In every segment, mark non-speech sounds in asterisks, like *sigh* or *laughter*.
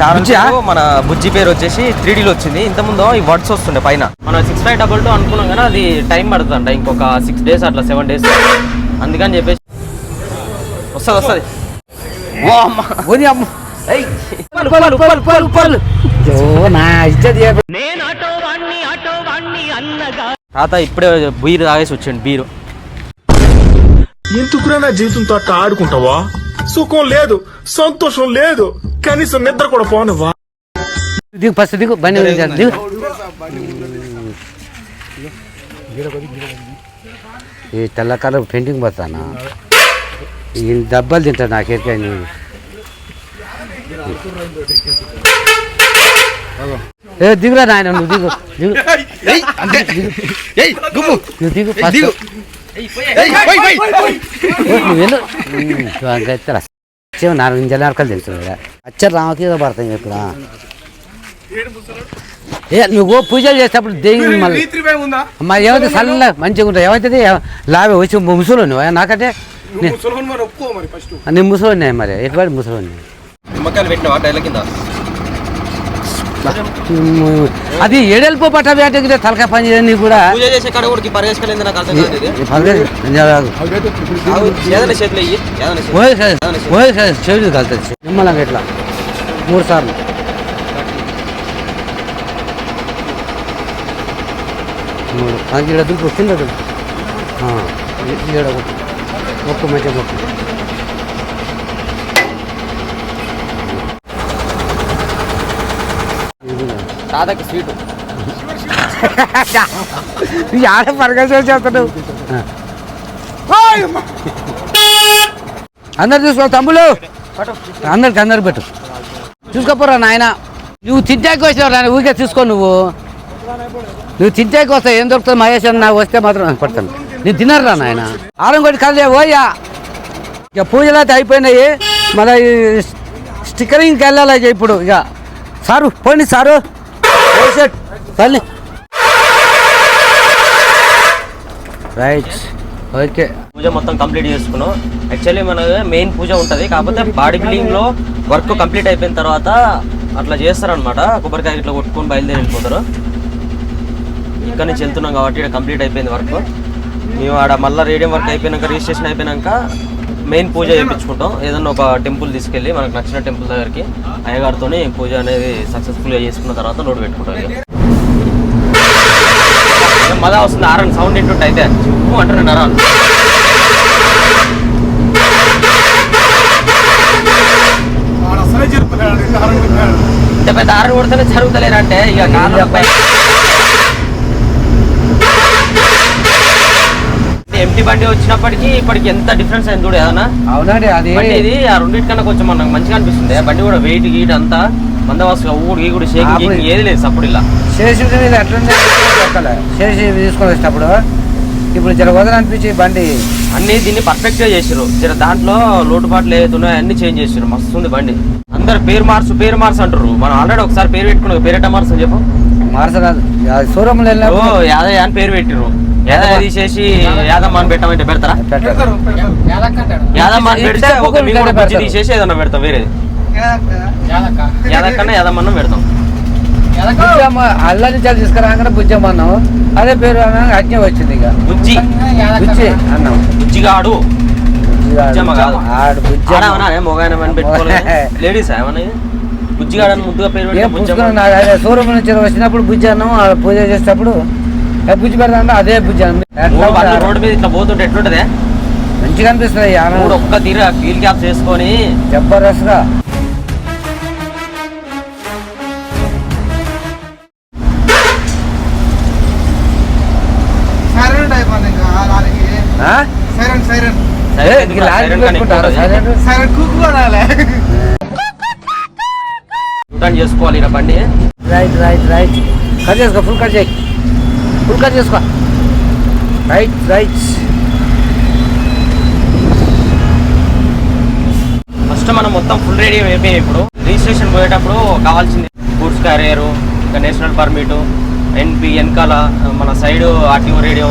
పేరు మన బుజ్జి పేరు వచ్చేసి త్రీ డీలో వచ్చింది. ఇంతకుముందు ఈ వర్డ్స్ వస్తుండే పైన. మనం సిక్స్ ఫైవ్ డబల్ టూ అనుకున్నాం కానీ అది టైం పడుతుందంట. ఇంకొక సిక్స్ డేస్ అట్లా సెవెన్ డేస్ అందుకని చెప్పేసి వస్తుంది వస్తుంది. ఓ అమ్మ. పోనీ అమ్మ. ఏయ్. పలు పలు పలు పలు పలు ఓ నా ఇజ్జత్ చెప్ప- తాత ఇప్పుడే బీరు తాగేసి వచ్చిండు బీరు. ఎందుకురా నా జీవితంతో అట్లా ఆడుకుంటావా? సుఖం లేదు సంతోషం లేదు కనీసం నిద్ర కూడా పోనివ్వా? దిగు ఫస్ట్ దిగు బండి దిగు. దిగు. ఈ తెల్ల కలర్ పెయింటింగ్ పోతానా? ఈ దెబ్బలు తింటా నాకు ఎరికే ఏ దిగురా నాయన నువ్వు దిగు దిగు దిగు. ఫస్ట్. నువ్వు నాలుగు ఇంజల నరకలు తెలుసు అచ్చరు రామకి ఏదో పడతాయి ఇక్కడ ఏ నువ్వు పూజలు చేసేటప్పుడు దెయ్యం మళ్ళీ మరి ఏమైతే చల్ల మంచిగా ఉంటాయి ఏమైతుంది లాభే వచ్చి ముసలు నువ్వు నాకంటే నేను ముసలోని మరి ఎటువంటి ముసలోని నిమ్మకాయలు పెట్టినవా డైల కింద అది ఏడెళ్ళిపో పట్ట వేటకి తలకాయ పని చేయని కూడా చెవిటి కలుతుంది నిమ్మలంగా ఇట్లా మూడు సార్లు. మూడు. అది ఇక్కడ దుంపు కింద దుంపు ఆ, ఇది ఈడ ఒకటి తాతకి ఆడ చేస్తాడు అందరు చూసుకో తమ్ముళ్ళు అందరికి అందరు పెట్టు. చూసుకోపోరా నాయన. నువ్వు తింటాకి వచ్చినావు నాయన ఊరికే చూసుకో నువ్వు. నువ్వు తింటాకి వస్తావు ఏం దొరుకుతుంది? మహేష్ అని నాకు వస్తే మాత్రం పడతాను. నేను తినరా నాయన. ఆరం కొట్టి కదలే ఓయ్యా. ఇక పూజలు అయితే అయిపోయినాయి. మన స్టిక్కరింగ్కి వెళ్ళాలి ఇక ఇప్పుడు. ఇక సారు పోండి సారు. తల్లి రైట్ ఓకే పూజ మొత్తం కంప్లీట్ చేసుకున్నాం. యాక్చువల్లీ మన మెయిన్ పూజ ఉంటుంది. కాకపోతే బాడీ బిల్డింగ్లో వర్క్ కంప్లీట్ అయిపోయిన తర్వాత అట్లా చేస్తారనమాట కొబ్బరికాయ ఇట్లా కొట్టుకొని బయలుదేరి వెళ్ళిపోతారు. ఇక్కడ నుంచి వెళ్తున్నాం కాబట్టి ఇక్కడ కంప్లీట్ అయిపోయింది వర్క్ మేము ఆడ మళ్ళీ రేడియం వర్క్ అయిపోయినాక రిజిస్ట్రేషన్ అయిపోయినాక మెయిన్ పూజ చేయించుకుంటాం. ఏదన్నా ఒక టెంపుల్ తీసుకెళ్ళి మనకు నచ్చిన టెంపుల్ దగ్గరికి అయ్యగారితోని పూజ అనేది సక్సెస్ఫుల్గా చేసుకున్న తర్వాత లోడ్ పెట్టుకుంటాం మజా వస్తుంది ఆరన్ సౌండ్ ఇంటుంటే అయితే. చిప్పు అంటారు నరాలు ఇంత పెద్ద ఆరన్ కొడితేనే జరుగుతలేరంటే ఇక కాళ్ళపై ఎంటీ బండి వచ్చినప్పటికీ ఇప్పటికి ఎంత డిఫరెన్స్ అయింది చూడు ఏదన్నా? అవునండి అది. ఇది ఆ రెండింటికన్నా కొంచెం మనకు మంచిగా అనిపిస్తుంది. ఆ బండి కూడా వెయిట్ గీట్ అంతా మందవాసుగా ఊడు గీగుడు షేక్ అప్పుడు- గీక్ ఏది లేదు సప్పుడు ఇలా. శేషి మీద ఎట్లుంది చెప్పాలి. శేషి తీసుకొని ఇప్పుడు జర వదన అనిపించి బండి. అన్ని దీన్ని పర్ఫెక్ట్గా చేసారు జర దాంట్లో లోటుపాట్లు ఏదైతున్నాయో అన్ని చేంజ్ చేసారు మస్తు ఉంది బండి. అందరు పేరు మార్చు పేరు మార్చు అంటారు మనం ఆల్రెడీ ఒకసారి పేరు పెట్టుకున్నాం. పేరెట్ట మార్చు అని చెప్పు. మార్చరాదు. వెళ్ళినప్పుడు యాదయ్య అని పేరు పెట్టిరు యాదయ్య తీసేసి యాదమ్మ అని పెట్టమంటే పెడతారా. యాదమ్మ అని పెడితే ఒక మీ కూడా పెడతారు. తీసేసి ఏదన్నా పెడతాం వేరేది. యాదక్కన్నా యాదమ్మన్న పెడతాం. అల్లని చాలు తీసుకురాగానే బుజ్జమ్మ అన్నాం అదే పేరు అజ్ఞ వచ్చింది ఇక. బుజ్జి. బుజ్జి అన్నాం బుజ్జిగాడు. లేడీస్ బుజ్జిగాడు అని *laughs* ముద్దుగా పేరు షోరూమ్ నుంచి వచ్చినప్పుడు బుజ్జి అన్నాం పూజ చేసేటప్పుడు బుజ్జి పెడతా అదే బుజ్జి? రోడ్డు మీద ఇట్లా పోతుంటే ఎట్లుంటదే? మంచిగా అనిపిస్తుంది. మూడు ఒక్క తీరు ఫీల్ క్యాప్స్ వేసుకొని జబర్దస్త్గా. సైరన్ చేసుకోవాలి బండి. రైట్ రైట్ రైట్ కట్ చేసుకో ఫుల్ కట్ చేయి. ఫుల్ కట్ చేసుకో. Right right. ఫస్ట్ మనం మొత్తం ఫుల్ రెడీ అయిపోయాం ఇప్పుడు. రిజిస్ట్రేషన్ పోయేటప్పుడు కావాల్సింది గూడ్స్ క్యారియర్ ఇంకా నేషనల్ పర్మిట్ ఎన్పి వెనకాల మన సైడ్ ఆర్టీఓ రేడియో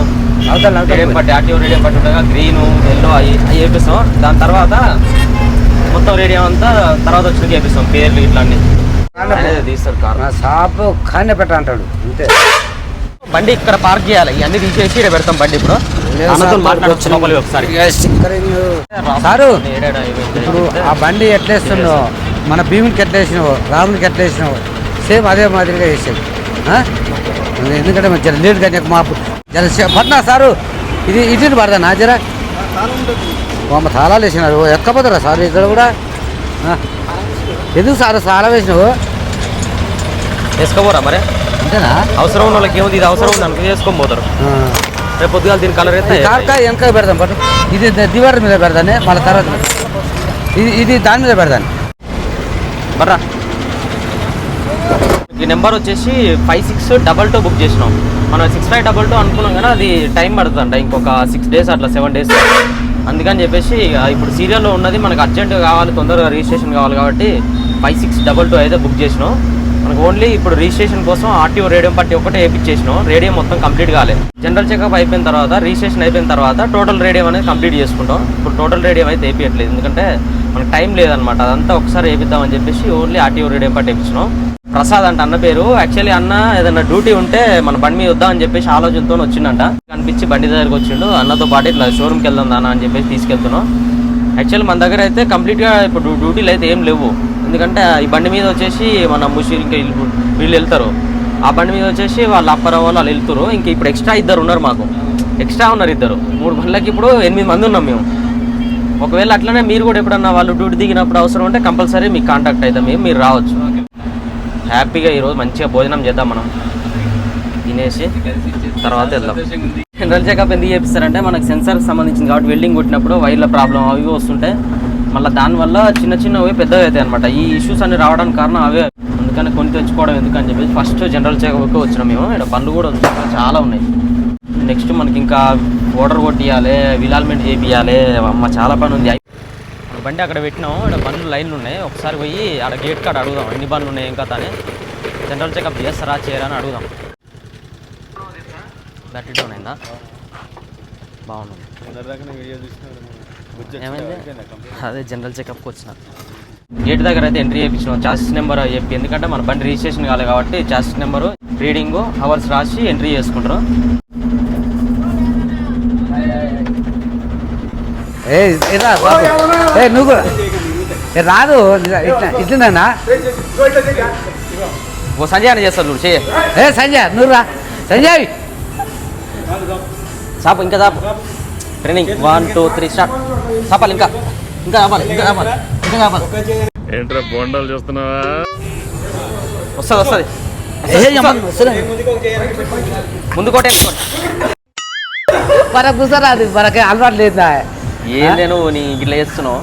అవతల రేడియం పట్టి ఆర్టీఓ రేడియం పట్టి ఉండగా గ్రీన్ ఎల్లో అవి అవి వేపిస్తాం. దాని తర్వాత మొత్తం రేడియో అంతా తర్వాత వచ్చి వేపిస్తాం. పేర్లు ఇట్లా అన్ని ఆయనే తీస్తారు కార్. షాప్ ఖానే పెట్ట అంటాడు. అంతే. బండి ఇక్కడ పార్క్ చేయాలి. ఇవన్నీ తీసేసి ఇక్కడ పెడతాం బండి ఇప్పుడు. అన్నతో మాట్లాడొచ్చు లోపలికి ఒకసారి. సారు? ఇప్పుడు ఆ బండి ఎట్లా వేస్తున్నావు మన భీమునికి ఎట్లా వేసినావు రామునికి ఎట్లా వేసినావు సేమ్ అదే మాదిరిగా వేసావు ఆ? ఎందుకంటే జర లేట్ కానీ మా జర పట్నా సారు ఇది ఇటు పడదా నా జర? అమ్మ తాళాలు వేసినారు. ఎక్కపోతారా సార్ ఇక్కడ కూడా? ఎందుకు సార్ చాలా వేసినావు? వేసుకోపోరా మరి? అంతేనా? అవసరం ఉన్న వాళ్ళకి ఏముంది? ఇది అవసరం ఉంది అనుకో వేసుకొని పోతారు. రేపు పొద్దుగాల దీని కలర్ అయితే కారకాయ వెనక పెడదాం పట్టు. ఇది దివారి మీద పెడదానే మళ్ళీ తర్వాత ఇది ఇది దాని మీద పెడదాను. బర్రా. ఈ నెంబర్ వచ్చేసి five six double two book చేసినాం. మనం సిక్స్ ఫైవ్ డబల్ టూ అనుకున్నాం కానీ అది టైం పడుతుందంట. ఇంకొక సిక్స్ డేస్ అట్లా సెవెన్ డేస్. అందుకని చెప్పేసి ఇప్పుడు సీరియల్లో ఉన్నది మనకు అర్జెంట్ కావాలి తొందరగా రిజిస్ట్రేషన్ కావాలి కాబట్టి ఫైవ్ సిక్స్ డబల్ టూ అయితే బుక్ చేసినాం. మనకు ఓన్లీ ఇప్పుడు రిజిస్ట్రేషన్ కోసం ఆర్టీఓ రేడియం పట్టి ఒకటే వేయించేసినాం రేడియం మొత్తం కంప్లీట్ కాలేదు జనరల్ చెకప్ అయిపోయిన తర్వాత రిజిస్ట్రేషన్ అయిపోయిన తర్వాత టోటల్ రేడియం అనేది కంప్లీట్ చేసుకుంటాం. ఇప్పుడు టోటల్ రేడియం అయితే వేయించట్లేదు ఎందుకంటే మనకు టైం లేదనమాట అదంతా ఒకసారి వేపిద్దామని చెప్పేసి ఓన్లీ ఆర్టీఓ రేడియం పట్టి వేయించినాం ప్రసాద్ అంట అన్న పేరు. యాక్చువల్లీ అన్న ఏదైనా డ్యూటీ ఉంటే మన బండి మీద వద్దాం అని చెప్పేసి ఆలోచనతో వచ్చిండంట కనిపించి బండి దగ్గరకు వచ్చిండు. అన్నతో పాటు ఇట్లా షోరూమ్కి వెళ్దాం అన్న అని చెప్పేసి తీసుకెళ్తున్నాం. యాక్చువల్లీ మన దగ్గర అయితే కంప్లీట్గా ఇప్పుడు డ్యూటీలు అయితే ఏం లేవు. ఎందుకంటే ఈ బండి మీద వచ్చేసి మన ముషీర్ ఇంకా వీళ్ళు వెళ్తారు. ఆ బండి మీద వచ్చేసి వాళ్ళ అప్పారావు వాళ్ళు వాళ్ళు వెళ్తారు ఇంక ఇప్పుడు ఎక్స్ట్రా ఇద్దరు ఉన్నారు మాకు. ఎక్స్ట్రా ఉన్నారు ఇద్దరు. మూడు బండ్లకి ఇప్పుడు ఎనిమిది మంది ఉన్నాం మేము. ఒకవేళ అట్లనే మీరు కూడా ఎప్పుడన్నా వాళ్ళు డ్యూటీ దిగినప్పుడు అవసరం ఉంటే కంపల్సరీ మీకు కాంటాక్ట్ అవుతాం మేము మీరు రావచ్చు. హ్యాపీగా ఈరోజు మంచిగా భోజనం చేద్దాం మనం. తినేసి తర్వాత వెళ్దాం. జనరల్ చెకప్ ఎందుకు చేపిస్తారంటే మనకు సెన్సార్కి సంబంధించింది కాబట్టి వెల్డింగ్ కొట్టినప్పుడు వైర్ల ప్రాబ్లం అవి వస్తుంటాయి మళ్ళీ దానివల్ల చిన్న చిన్నవి పెద్దవి అవుతాయి అనమాట ఈ ఇష్యూస్ అన్ని రావడానికి కారణం అవే. అందుకని కొని తెచ్చుకోవడం ఎందుకని చెప్పేసి ఫస్ట్ జనరల్ చెకప్కి వచ్చినాం మేము. ఇక్కడ బండ్లు కూడా వచ్చి చాలా ఉన్నాయి. నెక్స్ట్ మనకి ఇంకా ఓడర్ కొట్టియాలి విలాల్మెంట్ చేపియాలి. అమ్మ చాలా పని ఉంది. బండి అక్కడ పెట్టినాం. ఇక్కడ బండ్లు లైన్లు ఉన్నాయి. ఒకసారి పోయి ఆడ గేట్ కాడ అడుగుదాం. ఎన్ని బండ్లు ఉన్నాయి ఇంకా తానే జనరల్ చెకప్ చేస్తారా చేయరా అని అడుగుదాం. బ్యాటరీ డౌన్ అయిందా? బాగుంది. ఏమైంది? అదే జనరల్ చెకప్కి వచ్చిన. గేట్ దగ్గర అయితే ఎంట్రీ చేయించినాం. చాసిస్ నెంబర్ చెప్పి. ఎందుకంటే మన బండి రిజిస్ట్రేషన్ కాలేదు కాబట్టి చాసిస్ నెంబరు రీడింగ్ అవర్స్ రాసి ఎంట్రీ చేసుకుంటారు. ఏ నువ్వు కూడా. రాదు. ఓ సంజయ్ అని చేస్తారు చూడు చేయ ఏ సంజయ్ నువ్వు రా. సంజయ్ చాపు ఇంకా చాపు. Training one two three start చాపాలి ఇంకా. ఇంకా చాపాలి ఇంకా చాపాలి ఇంకా చాపాలి ఏంట్రా బొండాలు చూస్తున్నావా? వస్తుంది వస్తుంది. ముందు కోట మనకు కూర్చోరాదు మనకి అలవాటు లేదా ఏం నేను నీ ఇట్లా చేస్తున్నావు.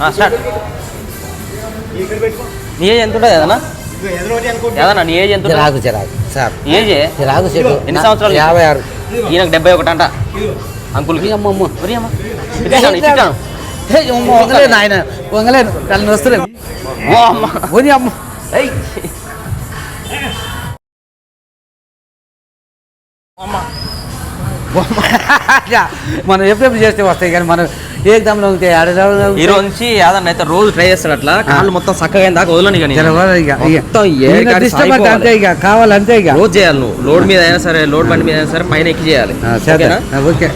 ఆ, స్టార్ట్. నీ ఎంత ఉంటుంది ఏదన్నా ఏదన్నా నీ ఏజ్ ఎంత? చిరాకు చిరాకు సార్. ఏజ్? చిరాకు చెట్టు. ఎన్ని సంవత్సరాలు? యాభై ఆరు. ఈయనకు డెబ్బై ఒకటి అంట. అంకుల్కి. అమ్మమ్మ. అమ్మ, వంగలేను ఆయన వంగలేను కళ్ళు వస్తలేవు ఓ అమ్మ. పోనీ అమ్మ *laughs* మనం ఎప్పుడెప్పుడు చేస్తే వస్తాయి కానీ మనం ఏ దమ్లో ఉంటాయి ఈ రోజు నుంచి యాదన్న అయితే రోజు ట్రై చేస్తాడు అట్లా. కాళ్ళు మొత్తం చక్కగా అయిందాక వదలని డిస్టర్బ్ అంతే. ఇక కావాలంతే ఇక రోజు చేయాలి నువ్వు. లోడ్ మీద అయినా సరే లోడ్ బండి మీద అయినా సరే పైన ఎక్కి చేయాలి. ఓకే.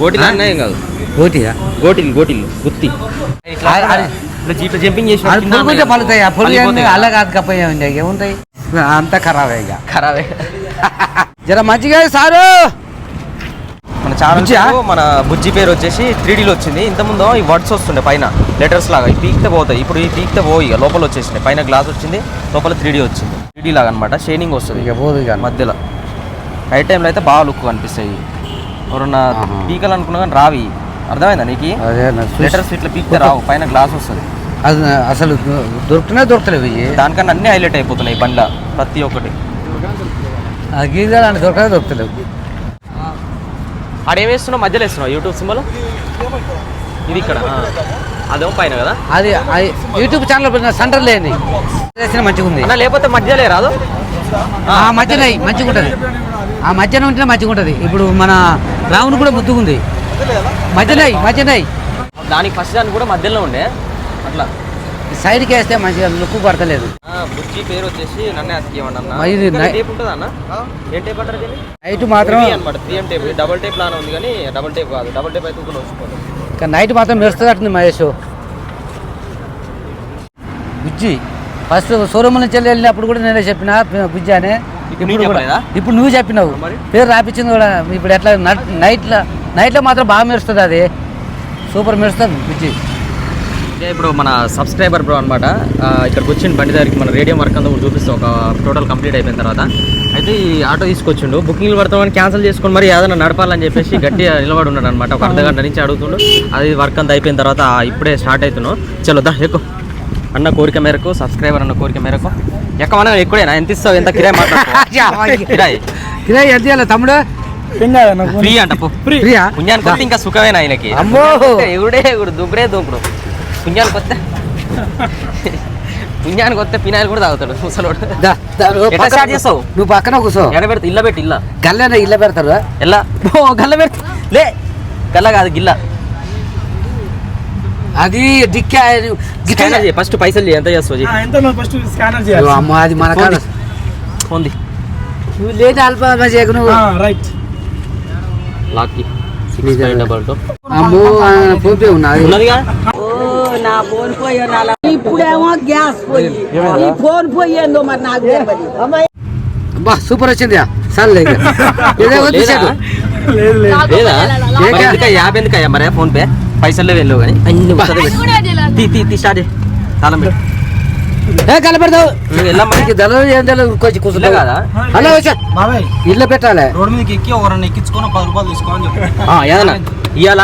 గోటిలు అన్నా ఏం కాదు. ఓటియా గోటిలు గోటిలు గుత్తి. ఇట్లా జంపింగ్ చేసి పలుతాయి అలా కాదు కప్పయ్యా ఏముంటాయి? అంతా ఖరాబే ఇక. ఖరాబే. జర మంచిగా సారు. మన ఛానల్? పేరు, మన బుజ్జి పేరు వచ్చేసి త్రీ డీలో వచ్చింది ఇంతకుముందు ఈ వర్డ్స్ వస్తుండే పైన లెటర్స్ లాగా. ఈ పీక్తే పోతాయి. ఇప్పుడు ఈ పీక్తే పోయి ఇక లోపల వచ్చేసినాయి పైన గ్లాస్ వచ్చింది లోపల త్రీ వచ్చింది. త్రీ డీ లాగా అనమాట షైనింగ్ వస్తుంది. ఇక పోదు ఇక. మధ్యలో. నైట్ టైంలో అయితే బాగా లుక్ కనిపిస్తాయి. ఎవరన్నా. పీకలు అనుకున్నా కానీ రావి. అర్థమైందా నీకు? లెటర్స్ ఇట్లా పీక్తే రావు. పైన గ్లాస్ వస్తుంది. అసలు దొరుకుతున్నా దొరకలేవు ఇవి. దానికన్నా అన్ని హైలైట్ అయిపోతున్నాయి బండ్ల. ప్రతి ఒక్కటి. గీజాలు అంటే దొరకనే దొరుకుతలేవు. ఆడేం వేస్తున్నావు? మధ్యలో వేస్తున్నావు? YouTube symbol? ఇది ఇక్కడ. అదేమో పైన కదా? అది యూట్యూబ్ ఛానల్ పెట్టిన సెంటర్ లేని. మంచిగా ఉంది. అన్న లేకపోతే మధ్యలో రాదు? ఆ మధ్యన మంచిగా ఉంటుంది. ఆ మధ్యన ఉంటేనే మంచిగా ఉంటుంది. ఇప్పుడు మన రావును కూడా ముద్దుగా ఉంది. మధ్యన మధ్యన దానికి ఫస్ట్ దానికి కూడా మధ్యలో ఉండే. అట్లా. సైడ్కి వేస్తే మంచిగా లుక్ పడతలేదు. బుజ్జి పేరు వచ్చేసి నన్నే అతికేయమని అన్న. మరి ఇది నై- టేప్ ఉంటుందా అన్న? ఏం టేప్ అంటారు దీన్ని? నైట్ మాత్రం అనమాట three M tape double tape లానే ఉంది కానీ డబుల్ టేప్ కాదు. డబుల్ టేప్ అయితే కూడా వచ్చిపోతుంది ఇంకా నైట్ మాత్రం మెరుస్తుంది మహేష్. బుజ్జి ఫస్ట్ షోరూమ్ నుంచి వెళ్ళి వెళ్ళినప్పుడు కూడా నేనే చెప్పిన బుజ్జి అని. ఇప్పుడు ఇప్పుడు నువ్వు చెప్పినావు. మరి? పేరు రాపించింది కూడా ఇప్పుడు ఎట్లా నైట్లో నైట్లో మాత్రం బాగా మెరుస్తుంది అది. సూపర్ మెరుస్తుంది బుజ్జి. అంటే ఇప్పుడు మన సబ్స్క్రైబర్ బ్రో అనమాట ఇక్కడికి వచ్చిన బండి దగ్గరికి మన రేడియో వర్క్ అంతా కూడా చూపిస్తాం ఒక టోటల్ కంప్లీట్ అయిపోయిన తర్వాత. అయితే ఈ ఆటో తీసుకొచ్చిండు బుకింగ్లు పడతామని క్యాన్సిల్ చేసుకొని మరి ఏదైనా నడపాలని చెప్పేసి గట్టిగా నిలబడి ఉన్నాడు అనమాట ఒక అర్ధ గంట నుంచి అడుగుతుండు అది వర్క్ అంతా అయిపోయిన తర్వాత ఇప్పుడే స్టార్ట్ అవుతున్నావు చలో దా ఎక్కువ అన్న కోరిక మేరకు సబ్స్క్రైబర్ అన్న కోరిక మేరకు. ఎక్కమన్నా ఎక్కుడేనా ఎంత ఇస్తావు ఎంత కిరాయి *laughs* కిరాయి. ఇదే ఎంత చేయాలి తమ్ముడు? ఫ్రీ అంట పో. ఫ్రీయా పుణ్యానికి వస్తే ఇంకా సుఖమేనా ఆయనకి ఎగుడు దుంకుడే దూకుడు పుణ్యానికి వస్తే పుణ్యానికి వస్తే పినాయిలు కూడా తాగుతాడు ముసలోడు. ఎట్లా స్టార్ట్ చేస్తావు? నువ్వు పక్కన కూర్చో. ఎడ పెడతా ఇల్ల పెట్టి ఇల్ల గల్లెన ఇల్ల పెడతారు. ఎల్ల? ఓ గల్ల పెడతా. లే గల్ల కాదు గిల్ల. అది డిక్కి స్కానర్ చేయి ఫస్ట్ పైసలు చేయి ఎంత చేస్తావు. ఎంత ఫస్ట్ స్కానర్ చేయాలి. అమ్మ అది మన కాడ ఉంది నువ్వు లేట్ అల్ప చేయకు నువ్వు. Right lock six five double two అమ్మో పోపే ఉన్నది ఉన్నదిగా? నా ఫోన్ పోయి ఇప్పుడేమో గ్యాస్ పోయి. ఈ ఫోన్ పోయిందో మరి నాకు తెలియదు బా సూపర్ వచ్చింది సర్లే *laughs* లేదా? మరి ఎందుకయ్యా? యాభై ఎందుకయ్యా మరి ఫోన్ పే? పైసలు వెళ్ళవు కానీ. అన్ని. తీ స్టార్ట్. తాళం పెట్టు. ఏం తెలియదు కొంచెం కాదా? వచ్చా. ఇల్లు పెట్టాలి. రోడ్ మీదకి ఎక్కి ఎక్కించుకొని పది రూపాయలు తీసుకోని చెప్పి. ఆ, ఏదన్నా? ఇవాళ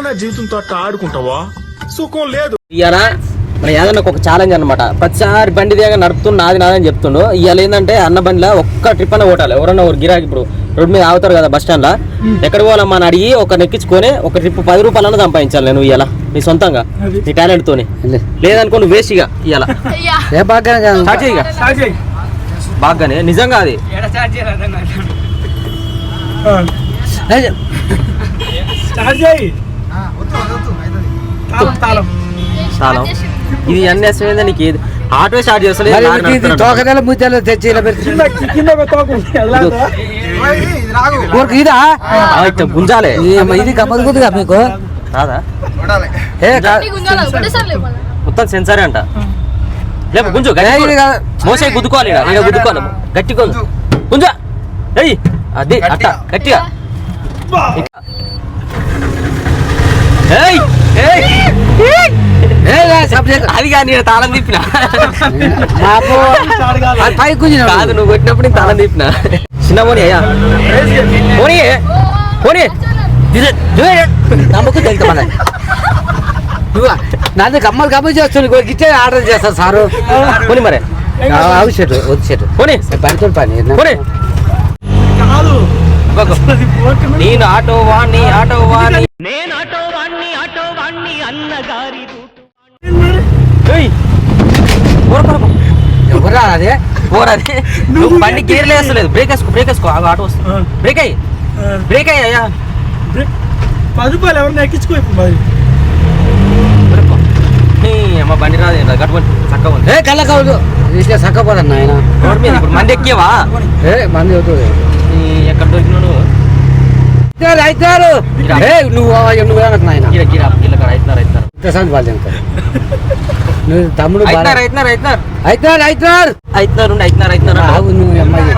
నా జీవితంతో ఆడుకుంటావా? సుఖం లేదు. ఇవాళ మన ఏదన్నా ఒక ఛాలెంజ్ అనమాట ప్రతిసారి బండి దిగా నడుపుతున్నా నాది నాదని చెప్తుండు. ఇవాళ ఏంటంటే అన్న బండిలో ఒక్క ట్రిప్ అన్న కొట్టాలి. ఎవరన్నా ఒక గిరాకి ఇప్పుడు రోడ్ మీద ఆగుతారు కదా బస్ స్టాండ్లో. ఎక్కడ పోవాలమ్మా అని అడిగి ఒక నెక్కించుకొని ఒక ట్రిప్ పది రూపాయలన్నా సంపాదించాలి నేను ఇవాళ నీ సొంతంగా నీ టాలెంట్ తోని. లేదనుకో నువ్వు వేస్ట్ ఇక ఇవాళ ఏ బాగా స్టార్ట్ చేయి ఇక. స్టార్ట్ చేయి. బాగానే నిజంగా అది. స్టార్ట్ చేయి. తాళం. ఇది అన్ని అసలు నీకు ఏది? ఆటో స్టార్ట్ చేస్తలేదు. తోకదల ముత్యాలు తెచ్చి ఇలా పెట్టి కింద కింద? ఇది గుంజాలే. ఇది గమ్మత్ కుదుగా మీకు? రాదా? కొడాలి ఏ మొత్తం సెన్సారే అంట. లేపు గుంజు కాదు. మోసే గుద్దుకోవాలి. ఈడ గుద్దుకోవాలి. గట్టి గుంజు. గుంజ. ఏయ్ అది అట్ట గట్టిగా. ఏయ్ ఏయ్ ఏ, ఏ, సబ్జెక్ట్ అది కానీ నేను తాళం తిప్పిన. పైకి గుంజినాడు. కాదు నువ్వు కొట్టినప్పుడు నేను తాళం తిప్పిన. చిన్న పోనీ అయ్యా. పోనీ పోనీ. నమ్మకు తెలుసు మన నువ్వు నన్ను గమ్మలు గమ్మలు చేస్తుంది గిట్టే ఆర్డర్ చేస్తాను సారు. పోనీ మరి. అవి చెట్టు వద్దు చెట్టు పోనీ. పనితో పని పోనీ. నేను ఆటో వాణ్ణి ఆటో వాణ్ణి అదే పోరాది. నువ్వు బండి గేర్లు వేస్తలేదు. బ్రేక్ వేసుకో బ్రేక్ వేసుకో. ఆటో వస్తుంది. బ్రేక్ అయ్యి బ్రేక్ అయ్యి. పది రూపాయలు ఎవరిని ఎక్కించుకో మరి. బండి రాదు గట్టుకొని చక్కగా ఉంది ఏ కళ్ళ కవులు ఇట్లా రోడ్ మీద ఇప్పుడు మంది ఎక్కేవా? ఏ మంది అవుతుంది నీ ఎక్కడ దొరికినా నువ్వు? అవుతారు ఏ నువ్వు నాయన గిర గిర అవుతున్నారు అవుతున్నారు ప్రశాంత్ వాళ్ళు నువ్వు తమ్ముడు అవుతారు అవుతారు అవుతున్నారు ఉండి, అవుతున్నారు అవుతున్నారు ఆగు నువ్వు అమ్మాయి.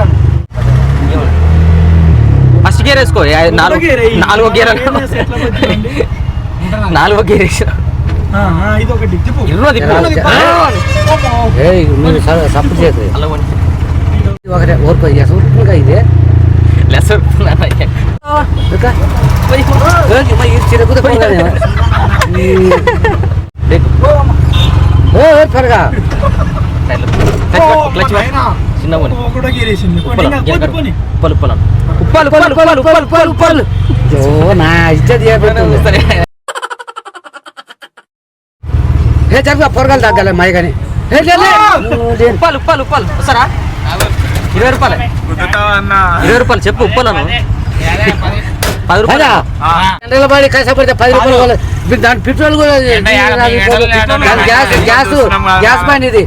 ఫస్ట్ గేర్ వేసుకో. నాలుగు. నాలుగో గేర్? నాలుగో గేర్ వేసిన సపోర్ట్ ఓర్పు ఇదే. *laughs* త్వరగా. చిన్న ఉప్పలు. ఉప్పలు ఉప్పలు. ఉప్పలు ఉప్పలు ఉప్పలు ఉప్పలు నా ఇజ్జత్ జరుగు పొరగాలు తగ్గాలి మాయ కానీ ఏ, లే, లే. ఉప్పాలు ఉప్పాలు ఉప్పాలు. వస్తారా? ఇరవై రూపాయలు. ఇరవై రూపాయలు చెప్పు ఉప్పాలను. పది? రూపాయలు. పడి కష్టపడితే పది రూపాయలు దాని పెట్రోల్ కూడా గ్యాస్ గ్యాస్ గ్యాస్ బండి ఇది.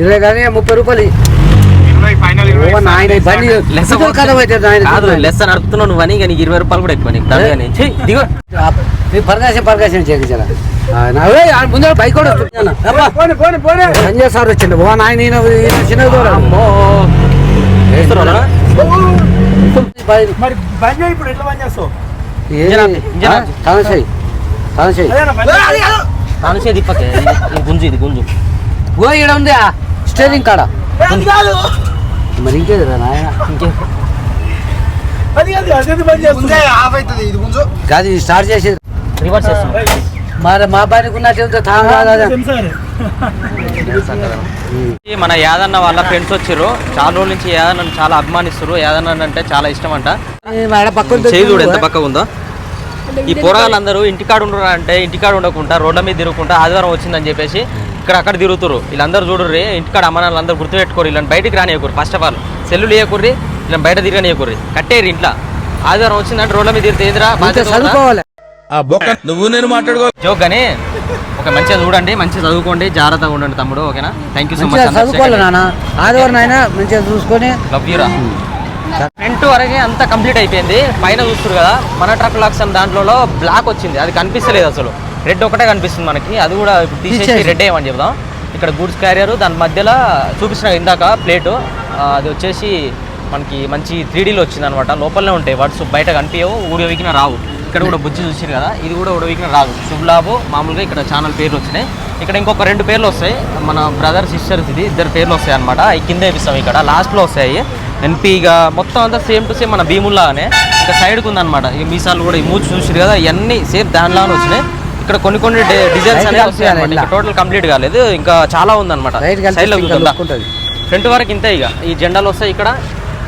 ఇరవై కానీ ముప్పై రూపాయలు ఇరవై ఫైనల్ ఓ నాయన ఈ బండి లెస్ పెట్రోల్ కదా అవుతుంది నాయన కాదు లెస్ నడుపుతున్నావు నువ్వు అని ఇక నీకు ఇరవై రూపాయలు కూడా ఎక్కువ నీకు. దిగో. పరకాశం పరకాశం చేయించాల ముందు బైక్ కూడా సంజయ్ సార్ వచ్చిండు. ఓ నాయన చిన్న దూరం. అమ్మో వేస్తున్నారా? బై- మరి బంద్ చేయి ఇప్పుడు ఎట్లా బంద్ చేస్తావు. తాను తాను బంద్ చేయి? తాను గుంజు ఇది గుంజు. ఓ ఈడ ఉంది ఆ స్టేరింగ్ కాడ. మరి ఇంకేదిరా నాయన? ఇంకే. అది కాదు అదేంటి బంద్ ముందే చేస్తుంది ఆఫ్ అవుతుంది ఇది ముందు కాదు ఇది స్టార్ట్ చేసేది. రివర్స్ చేస్తాం మరి మా తాను కాదు ఈ మన యాదన్న వాళ్ళ ఫ్రెండ్స్ వచ్చారు చాలా రోజుల నుంచి యాదన్న చాలా అభిమానిస్తారు యాదన్న అంటే చాలా ఇష్టం అంట చూడు. ఎంత పక్కగా ఉందో. ఈ పోరగాళ్ళందరూ ఇంటికాడ ఉండరు అంటే ఇంటికాడ ఉండకుండా రోడ్ల మీద తిరుగుకుంటా ఆదివారం వచ్చిందని చెప్పేసి ఇక్కడ అక్కడ తిరుగుతారు వీళ్ళందరూ చూడరు ఇంటికాడ అమ్మానాలు అందరూ గుర్తుపెట్టుకోరు. వీళ్ళని బయటికి రానియకూరు ఫస్ట్ ఆఫ్ ఆల్ సెల్లు లేకుర్రి వీళ్ళని బయట తిరగనియకూర్రి. కట్టేరు ఇంట్లో. ఆదివారం వచ్చిందంటే రోడ్ల మీద తిరిగితే ఇంత చదువుకోవాలి నువ్వు నేను మాట్లాడుకో. జోక్ కానీ ఒక మంచిగా చూడండి మంచిగా చదువుకోండి జాగ్రత్తగా ఉండండి తమ్ముడు ఓకేనా? థ్యాంక్ యూ సో మంచిగా మచ్ చదువుకోవాలి నాన్న. ఆదివారం అయినా మంచిగా చూసుకొని. లవ్ యూరా ఫ్రంట్ వరకే అంతా కంప్లీట్ అయిపోయింది. పైన చూస్తారు కదా మన ట్రక్ లాక్స్ అని దాంట్లో బ్లాక్ వచ్చింది. అది కనిపిస్తలేదు అసలు. రెడ్ ఒకటే కనిపిస్తుంది మనకి. అది కూడా ఇప్పుడు తీసేసి. రెడ్ ఏమని చెప్దాం. ఇక్కడ గూడ్స్ క్యారియర్ దాని మధ్యలో చూపించిన ఇందాక ప్లేటు అది వచ్చేసి మనకి మంచి త్రీ డీలో వచ్చింది అనమాట లోపలనే ఉంటాయి. వర్డ్స్ బయట కనిపించవు ఊడవికిన రావు. ఇక్కడ కూడా బుజ్జి చూసారు కదా ఇది కూడా ఉడవికిన రాదు. శుభ్లాభు మామూలుగా ఇక్కడ ఛానల్ పేర్లు వచ్చినాయి. ఇక్కడ ఇంకొక రెండు పేర్లు వస్తాయి. మన బ్రదర్ సిస్టర్స్ ఇది ఇద్దరు పేర్లు వస్తాయి అనమాట కింద వేపిస్తాం ఇక్కడ లాస్ట్లో వస్తాయి ఎన్పీగా మొత్తం అంతా సేమ్ టు సేమ్ మన భీముల్లాగానే ఇంకా సైడ్కి ఉందన్నమాట. ఈ మీసాలు కూడా ఈ మూచి చూసారు కదా ఇవన్నీ సేమ్ దానిలాగానే వచ్చినాయి. ఇక్కడ కొన్ని కొన్ని డిజైన్స్ అనేవి వస్తాయి. టోటల్ కంప్లీట్ కాలేదు. ఇంకా చాలా ఉందన్నమాట. సైడ్లో. ఫ్రంట్ వరకు ఇంతే ఇక. ఈ జెండాలు వస్తాయి ఇక్కడ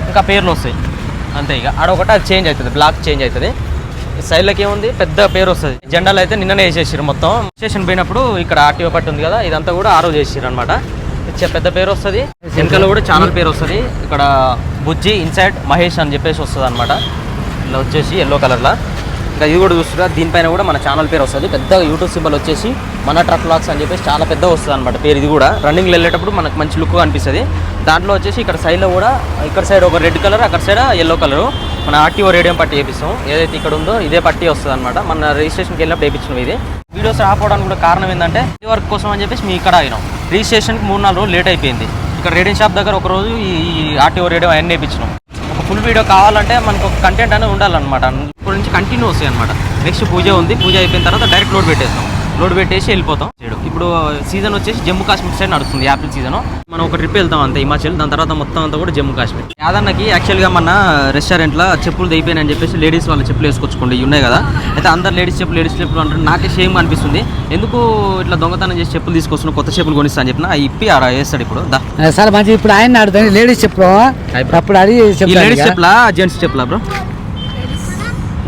ఇంకా పేర్లు వస్తాయి. అంతే ఇక. ఆడ ఒకటి అది చేంజ్ అవుతుంది బ్లాక్ చేంజ్ అవుతుంది. సైడ్లకి ఏముంది? పెద్ద పేరు వస్తుంది. జెండాలు అయితే నిన్ననే వేసేసారు మొత్తం. స్టేషన్ పోయినప్పుడు ఇక్కడ ఆర్టీఓ పట్టు ఉంది కదా ఇదంతా కూడా ఆరో వేసారు అనమాట పెద్ద పేరు వస్తుంది. వెనకాల కూడా ఛానల్ పేరు వస్తుంది. ఇక్కడ బుజ్జి ఇన్సైడ్ మహేష్ అని చెప్పేసి వస్తుంది అనమాట ఇలా వచ్చేసి ఎల్లో కలర్లో ఇంకా ఇది కూడా చూస్తున్నా దీనిపైన కూడా మన ఛానల్ పేరు వస్తుంది. పెద్ద యూట్యూబ్ సింబల్ వచ్చేసి మన ట్రక్ లాక్స్ అని చెప్పేసి చాలా పెద్ద వస్తుంది అనమాట పేరు ఇది కూడా. రన్నింగ్ వెళ్ళేటప్పుడు మనకు మంచి లుక్ అనిపిస్తుంది దాంట్లో వచ్చేసి ఇక్కడ సైడ్లో కూడా ఇక్కడ సైడ్ ఒక రెడ్ కలర్ అక్కడ సైడ్ ఎల్లో కలర్ మన ఆర్టీఓ రేడియం పట్టి వేపిస్తాం ఏదైతే ఇక్కడ ఉందో ఇదే పట్టి వస్తుంది అనమాట మన రిజిస్ట్రేషన్కి వెళ్ళినప్పుడు వేయించినాం ఇది. వీడియోస్ రాకపోవడానికి కూడా కారణం ఏంటంటే ఈ వర్క్ కోసం అని చెప్పేసి మీ ఇక్కడ ఆగినాం. రిజిస్ట్రేషన్కి మూడు నాలుగు రోజులు లేట్ అయిపోయింది. ఇక్కడ రేడియం షాప్ దగ్గర ఒక రోజు ఈ ఆర్టీఓ రేడియం అవన్నీ వేయించినాం ఒక ఫుల్ వీడియో కావాలంటే మనకు ఒక కంటెంట్ అనేది ఉండాలన్నమాట. ఇప్పుడు నుంచి కంటిన్యూ వస్తాయి అనమాట నెక్స్ట్ పూజ ఉంది. పూజ అయిపోయిన తర్వాత డైరెక్ట్ లోడ్ పెట్టేస్తాం. లోడ్ పెట్టేసి వెళ్ళిపోతాం. ఇప్పుడు సీజన్ వచ్చేసి జమ్మూ కాశ్మీర్ సైడ్ నడుస్తుంది యాపిల్ సీజన్ మనం ఒక ట్రిప్ వెళ్తాం అంతే హిమాచల్. దాని తర్వాత మొత్తం అంతా కూడా జమ్మూ కాశ్మీర్. యాదన్నకి యాక్చువల్గా మన రెస్టారెంట్లో చెప్పులు దిగిపోయినాయని చెప్పేసి లేడీస్ వాళ్ళ చెప్పులు వేసుకొచ్చుకోండి ఇవి ఉన్నాయి కదా. అయితే అందరు లేడీస్ చెప్పులు లేడీస్ చెప్పులు అంటారు. నాకే షేమ్ అనిపిస్తుంది. ఎందుకు ఇట్లా దొంగతనం చేసి చెప్పులు తీసుకొస్తున్నా కొత్త చెప్పులు కొనిస్తా అని చెప్పిన ఇప్పి ఆడ వేస్తాడు ఇప్పుడు. సార్ మంచి ఇప్పుడు ఆయన లేడీస్ చెప్పు అప్పుడు లేడీస్. చెప్పులా జెంట్స్ చెప్పులా బ్రో ఎవరైనా ladies అన్నా చెప్పు.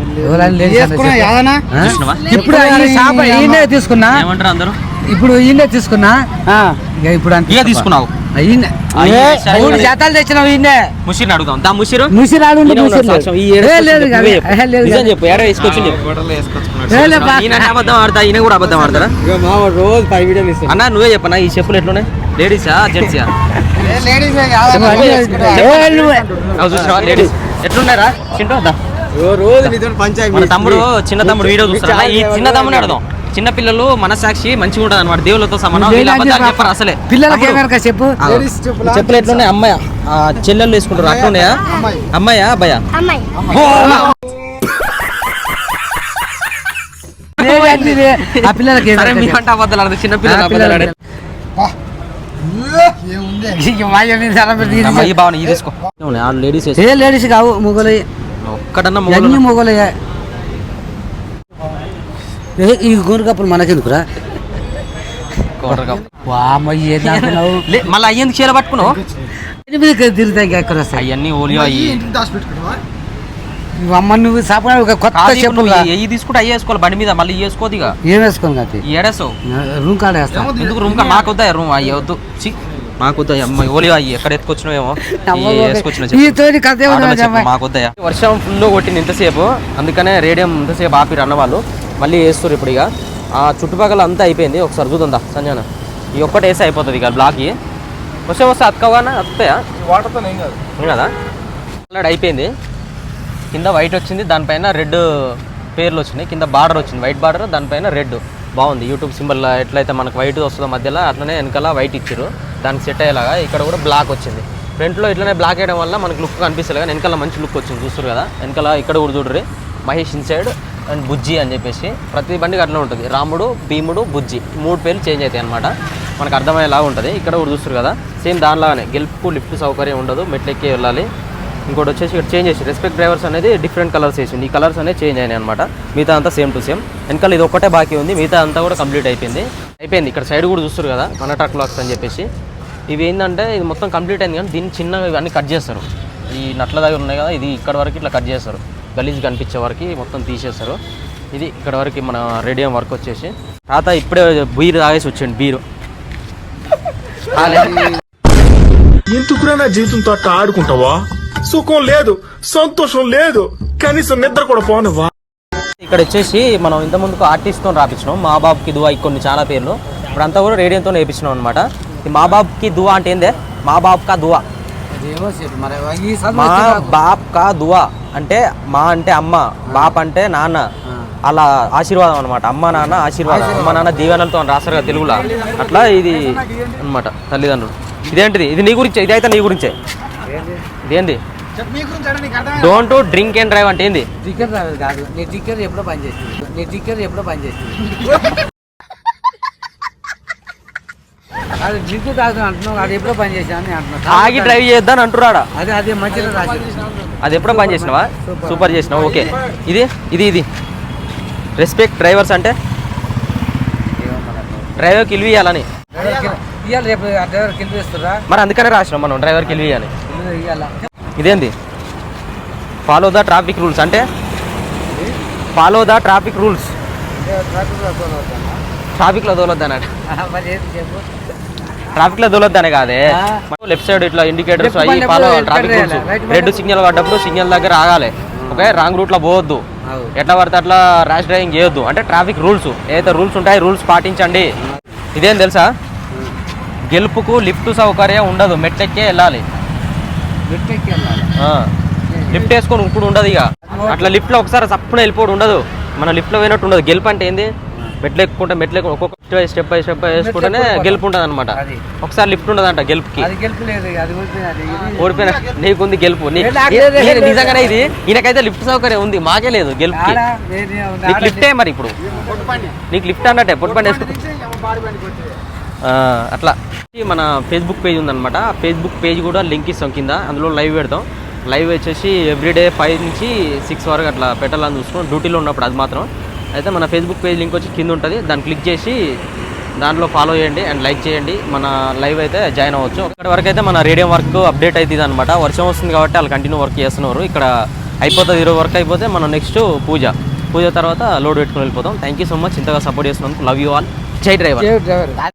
ఆ? చూసినావా? ఇప్పుడు షాప్ ఈయనే తీసుకున్నా? ఏమంటారు అందరూ? ఇప్పుడు ఈయనే తీసుకున్నా? ఇక ఇప్పుడు అంత ఇక తీసుకున్నావు. మూడు జతలు తెచ్చినావు ఈయనే ముషిర్ని అడుగుదాం. దా ఏడు లేదు చెప్పు. నిజం వేసుకొచ్చి అబద్ధం ఆడతా ఈయన కూడా అబద్ధం ఆడతారా రోజు ఫైవ్ వీడియోలు ఇస్తాను అన్న నువ్వే చెప్పనా ఈ చెప్పులు ఎట్లున్నాయి? లేడీసా జెంట్సా? లేడీస్ చూసినావా లేడీస్? ఎట్లున్నారా చింటూ దా. రోజు నీతో పంచాయతీ మన తమ్ముడు చిన్న తమ్ముడు వీడియో చూస్తారా ఈ చిన్న తమ్ముడు అడదాం చిన్న పిల్లలు మనసాక్షి మంచిగా ఉంటుంది అనమాట దేవులతో సమానం చెప్పరు అసలే. పిల్లలకి ఏమనక చెప్పు? చెప్పులు ఎట్లున్నాయి అమ్మాయి? ఆ, చెల్లెళ్ళు వేసుకుంటారు. అట్లున్నాయా? అమ్మాయా. అబ్బాయా. ఆ పిల్లలకి అబద్ధాలు చిన్న పిల్లలు లేడీస్ ఏ లేడీస్ కావు మొగలు ఒక్కడన్నా అన్ని మొగలు మొగలు ఈ గోరుకప్పులు మనకెందుకురా? వామ్మ ఏంది అనుకున్నావు మళ్ళీ అయ్యేందుకు చీర పట్టుకున్నావు? ఎనిమిది తిరుగుతాయి ఇంకా ఎక్కడ వస్తాయి? అవన్నీ ఓలియో అయ్యి. అమ్మ నువ్వు సాప ఒక కొత్త చెప్పులు? తీసుకుంటే అయ్యి వేసుకోవాలి బండి మీద మళ్ళీ వేసుకోదు ఇక. ఏం వేసుకోను కాదు ఏడేసావు? రూమ్ కాడ వేస్తా. ఎందుకు రూమ్ మాకు వద్దా రూమ్? అయ్యి వద్దు. చి మాకొద్దయ్యా. అమ్మ ఓలివా అయ్యి ఎక్కడ ఎత్తుకొచ్చినావేమో. మాకొద్దయ్యా. వర్షం ఫుల్ కొట్టింది ఇంతసేపు. అందుకనే రేడియం ఇంతసేపు ఆపిరు అన్న వాళ్ళు మళ్ళీ వేస్తారు ఇప్పుడు ఇక. ఆ చుట్టుపక్కల అంతా అయిపోయింది. ఒకసారి చూద్దా సంజన? ఈ ఒక్కటి వేసి అయిపోతుంది ఇక బ్లాక్కి. వర్షం వస్తే అతకవానా అతుకుతాయా వాటర్తో ఏం కాదు. కదా? ఆల్రెడీ అయిపోయింది. కింద వైట్ వచ్చింది. దానిపైన రెడ్ పేర్లు వచ్చినాయి. కింద బార్డర్ వచ్చింది. వైట్ బార్డర్ దానిపైన రెడ్. బాగుంది. యూట్యూబ్ సింబల్ ఎట్లయితే మనకు వైట్ వస్తుందో మధ్యలో అట్లనే వెనకాల వైట్ ఇచ్చారు. దానికి సెట్ అయ్యేలాగా ఇక్కడ కూడా బ్లాక్ వచ్చింది. ఫ్రంట్లో ఇట్లనే బ్లాక్ వేయడం వల్ల మనకు లుక్ కనిపిస్తుంది కానీ వెనకాల మంచి లుక్ వచ్చింది. చూస్తారు కదా వెనకాల ఇక్కడ కూడా చూడరు. మహేష్ ఇన్సైడ్ అండ్ బుజ్జి అని చెప్పేసి ప్రతి బండికి అట్లా ఉంటుంది. రాముడు భీముడు బుజ్జి మూడు పేర్లు చేంజ్ అవుతాయి అనమాట మనకు అర్థమయ్యేలాగా ఉంటుంది. ఇక్కడ కూడా చూస్తారు కదా సేమ్ దానిలాగానే. గెలుపు లిఫ్ట్ సౌకర్యం ఉండదు. మెట్లెక్కి వెళ్ళాలి. ఇంకోటి వచ్చేసి ఇక్కడ చేంజ్ చేసి రెస్పెక్ట్ డ్రైవర్స్ అనేది డిఫరెంట్ కలర్స్ వేసింది ఈ కలర్స్ అనేది చేంజ్ అయినాయి అనమాట మిగతా అంతా సేమ్ టు సేమ్ వెనకాల ఇది ఒక్కటే బాకీ ఉంది. మిగతా అంతా కూడా కంప్లీట్ అయిపోయింది. అయిపోయింది. ఇక్కడ సైడ్ కూడా చూస్తారు కదా మన ట్రక్ లాక్స్ అని చెప్పేసి. ఇవి ఏంటంటే ఇది మొత్తం కంప్లీట్ అయింది కానీ దీన్ని చిన్నగా ఇవన్నీ కట్ చేస్తారు. ఈ నట్ల దగ్గర ఉన్నాయి కదా ఇది ఇక్కడ వరకు ఇట్లా కట్ చేస్తారు. గలీజ్ కనిపించే వరకు మొత్తం తీసేస్తారు. ఇది ఇక్కడ వరకు మన రేడియం వర్క్ వచ్చేసి. తాత ఇప్పుడే బీరు *laughs* తాగేసి వచ్చాడు బీరు. ఎందుకు నా జీవితంతో ఆడుకుంటావా? సుఖం లేదు సంతోషం లేదు కనీసం నిద్ర కూడా పోను. ఇక్కడ వచ్చేసి మనం ఇంత ముందుకు ఆర్టిస్ట్తో రాపించినాం. మా బాబుకి దువా కొన్ని చాలా పేర్లు. ఇప్పుడు అంతా కూడా రేడియోతో నేర్పించినాం అనమాట మా బాబుకి దువా అంటే ఏందే? మా బాబుకా దువా. మా బాప్కా కా దువా అంటే మా అంటే అమ్మ బాప్ అంటే నాన్న. అలా ఆశీర్వాదం అనమాట అమ్మ నాన్న ఆశీర్వాదం. అమ్మ నాన్న దీవెనలతో అని రాస్తారు కదా తెలుగులో. అట్లా ఇది అన్నమాట తల్లిదండ్రులు. ఇదేంటిది? ఇది నీ గురించే? ఇది అయితే నీ గురించే? అర్థమైంది? డోంట్ డ్రింక్ అండ్ డ్రైవ్ అంటే ఏంది? టికెట్ రాలేదు కాదు. నీ టికెట్ ఎప్పుడో పని చేస్తుంది. నీ టికెట్ ఎప్పుడో పని చేస్తుంది. అది డ్రింక్ తాగుతాను అంటున్నావు. అది ఎప్పుడో పని చేసాను అని అంటున్నావు ఆగి డ్రైవ్ చేద్దాం అంటున్నాడా? అదే అదే మంచిగా రాసి అది ఎప్పుడో పని చేసినావా? సూపర్ చేసినావు. ఓకే. ఇది ఇది ఇది. రెస్పెక్ట్ డ్రైవర్స్ అంటే? డ్రైవర్కి ఇల్లు ఇవ్వాలని ఇవాళ రేపు మరి అందుకనే రాసినాం మనం డ్రైవర్కి ఇవ్వాలి ఇవాళ ఇదేంది? ఫాలో ద ట్రాఫిక్ రూల్స్ అంటే? ఫాలో ద ట్రాఫిక్ రూల్స్ ట్రాఫిక్లో ఏంటి చెప్పు? ట్రాఫిక్లో తోలొద్దనే కాదే. లెఫ్ట్ సైడ్ ఇట్లా ఇండికేటర్స్ అయ్యి follow traffic rules red? Signal పడ్డప్పుడు సిగ్నల్ దగ్గర ఆగాలి. ఓకే రాంగ్ రూట్లో పోవద్దు. ఎట్లా పడితే అట్లా ర్యాష్ డ్రైవింగ్ చేయొద్దు. అంటే ట్రాఫిక్ రూల్స్ ఏదైతే రూల్స్ ఉంటాయి రూల్స్ పాటించండి. ఇదేం తెలుసా? గెలుపుకు లిఫ్ట్ సౌకర్యం ఉండదు మెట్లెక్కే వెళ్ళాలి. లిఫ్ట్ వేసుకొని ఇప్పుడు ఉండదు ఇక. అట్లా లిఫ్ట్లో ఒకసారి చప్పున వెళ్ళిపోవడం ఉండదు. మన లిఫ్ట్లో పోయినట్టు ఉండదు. గెలుపు అంటే ఏంది? మెట్లు ఎక్కుంటే మెట్లు ఎక్కు ఒక్కొక్క స్టెప్ బై స్టెప్ వేసుకుంటేనే. గెలుపు ఉంటుంది అనమాట అది. ఒకసారి లిఫ్ట్ ఉండదంట గెలుపుకి. ఓడిపోయిన నీకుంది గెలుపు. నిజంగానే ఇది? ఈయనకైతే లిఫ్ట్ సౌకర్యం ఉంది మాకే లేదు గెలుపుకి. నీకు లిఫ్టే మరి ఇప్పుడు. నీకు లిఫ్ట్ అన్నట్టే పొట్టు బండి వేసుకో ఆ, అట్లా. మన ఫేస్బుక్ పేజ్ ఉందన్నమాట. ఆ ఫేస్బుక్ పేజ్ కూడా లింక్ ఇస్తాం కింద. అందులో లైవ్ పెడతాం. లైవ్ వచ్చేసి ఎవ్రీడే ఫైవ్ నుంచి సిక్స్ వరకు అట్లా పెట్టాలని చూసుకున్నాం డ్యూటీలో ఉన్నప్పుడు అది మాత్రం. అయితే మన ఫేస్బుక్ పేజ్ లింక్ వచ్చి కింద ఉంటుంది. దాన్ని క్లిక్ చేసి దాంట్లో ఫాలో చేయండి అండ్ లైక్ చేయండి. మన లైవ్ అయితే జాయిన్ అవ్వచ్చు. ఇక్కడ వరకు అయితే మన రేడియం వర్క్ అప్డేట్ అవుతుంది అనమాట వర్షం వస్తుంది కాబట్టి వాళ్ళు కంటిన్యూ వర్క్ చేస్తున్నారు. ఇక్కడ అయిపోతుంది ఈరోజు వర్క్ అయిపోతే మనం నెక్స్ట్ పూజ. పూజ తర్వాత లోడ్ పెట్టుకుని వెళ్ళిపోతాం. థ్యాంక్ యూ సో మచ్ ఇంతగా సపోర్ట్ చేస్తున్నందుకు లవ్ యూ ఆల్ జై డ్రైవర్ డ్రైవర్